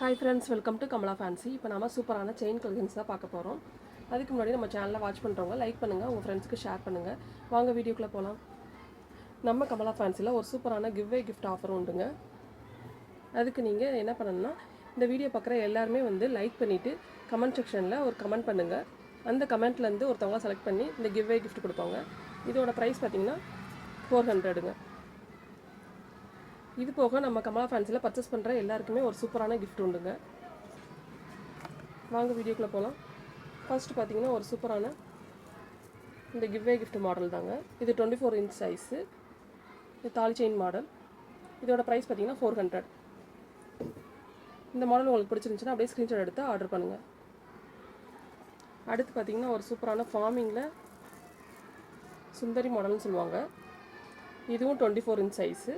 Hi friends welcome to Kamala fancy இப்போ நம்ம சூப்பரான செயின் கலெக்ஷன்ஸ் தான் பார்க்க போகிறோம் அதுக்கு முன்னாடி நம்ம சேனலில் வாட்ச் பண்ணுறவங்க லைக் பண்ணுங்கள் உங்கள் ஃப்ரெண்ட்ஸ்க்கு ஷேர் பண்ணுங்கள் வாங்க வீடியோக்குள்ளே போகலாம் நம்ம கமலா ஃபேன்சியில் ஒரு சூப்பரான கிவ்வே கிஃப்ட் ஆஃபர் உண்டுங்க. அதுக்கு நீங்கள் என்ன பண்ணணும்னா இந்த வீடியோ பார்க்குற எல்லாருமே வந்து லைக் பண்ணிவிட்டு கமெண்ட் செக்ஷனில் ஒரு கமெண்ட் பண்ணுங்கள் அந்த கமெண்ட்லேருந்து ஒருத்தவங்க செலக்ட் பண்ணி இந்த கிவ்வே கிஃப்ட் கொடுப்பாங்க. இதோட ப்ரைஸ் பார்த்தீங்கன்னா ஃபோர் ஹண்ட்ரடுங்க இது போக நம்ம கமலா ஃபேன்ஸில் பர்ச்சேஸ் பண்ணுற எல்லாருக்குமே ஒரு சூப்பரான கிஃப்ட் உண்டுங்க. வாங்க வீடியோக்குள்ளே போகலாம் ஃபர்ஸ்ட் பார்த்தீங்கன்னா ஒரு சூப்பரான இந்த கிவ்வே கிஃப்ட் மாடல் தாங்க. இது டுவெண்ட்டி ஃபோர் இன்ச் சைஸு இது தாலி செயின் மாடல் இதோட ப்ரைஸ் பார்த்தீங்கன்னா ஃபோர் ஹண்ட்ரட் இந்த மாடல் உங்களுக்கு பிடிச்சிருந்துச்சுன்னா அப்படியே ஸ்க்ரீன்ஷாட் எடுத்து ஆர்டர் பண்ணுங்கள் அடுத்து பார்த்தீங்கன்னா ஒரு சூப்பரான ஃபார்மிங்கில் சுந்தரி மாடல்னு சொல்லுவாங்க. இதுவும் டுவெண்ட்டி ஃபோர் இன்ச் சைஸு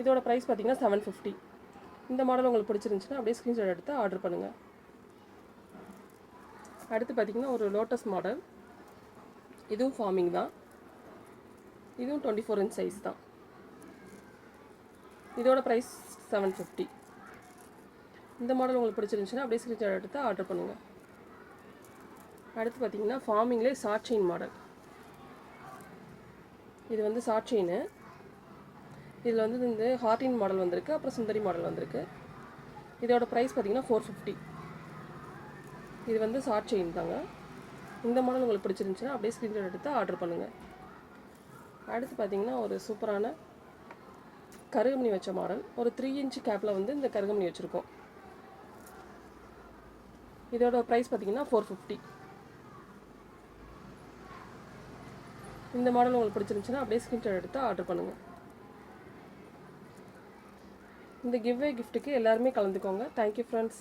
இதோட ப்ரைஸ் பார்த்தீங்கன்னா செவன் ஃபிஃப்டி இந்த மாடல் உங்களுக்கு பிடிச்சிருந்துச்சுன்னா அப்படியே ஸ்க்ரீன்ஷாட் எடுத்து ஆர்டர் பண்ணுங்கள் அடுத்து பார்த்தீங்கன்னா ஒரு லோட்டஸ் மாடல் இதுவும் ஃபார்மிங் தான். இதுவும் டுவெண்ட்டி ஃபோர் இன்ச் சைஸ் தான். இதோட ப்ரைஸ் செவன் ஃபிஃப்டி இந்த மாடல் உங்களுக்கு பிடிச்சிருந்துச்சுன்னா அப்படியே ஸ்க்ரீன்ஷாட் எடுத்து ஆர்டர் பண்ணுங்கள் அடுத்து பார்த்தீங்கன்னா ஃபார்மிங்லேயே ஷார்ட் மாடல் இது வந்து ஷார்ட் இதில் வந்து இந்த ஹார்டின் மாடல் வந்திருக்கு அப்புறம் சுந்தரி மாடல் வந்திருக்கு. இதோட ப்ரைஸ் பார்த்தீங்கன்னா ஃபோர் ஃபிஃப்டி இது வந்து ஷார்ட் செயின் தாங்க. இந்த மாடல் உங்களுக்கு பிடிச்சிருந்துச்சுன்னா அப்படியே ஸ்க்ரீன்ஷாட் எடுத்து ஆர்டர் பண்ணுங்கள் அடுத்து பார்த்தீங்கன்னா ஒரு சூப்பரான கருகமணி வச்ச மாடல் ஒரு த்ரீ இன்ச் கேப்பில் வந்து இந்த கருகமணி வச்சுருக்கோம். இதோட ப்ரைஸ் பார்த்தீங்கன்னா ஃபோர் ஃபிஃப்டி இந்த மாடல் உங்களுக்கு பிடிச்சிருந்துச்சுன்னா அப்படியே ஸ்க்ரீன்ஷாட் எடுத்து ஆர்டர் பண்ணுங்கள் இந்த கிவ்வே கிஃப்ட்டுக்கு எல்லாருமே கலந்துக்கோங்க. Thank you friends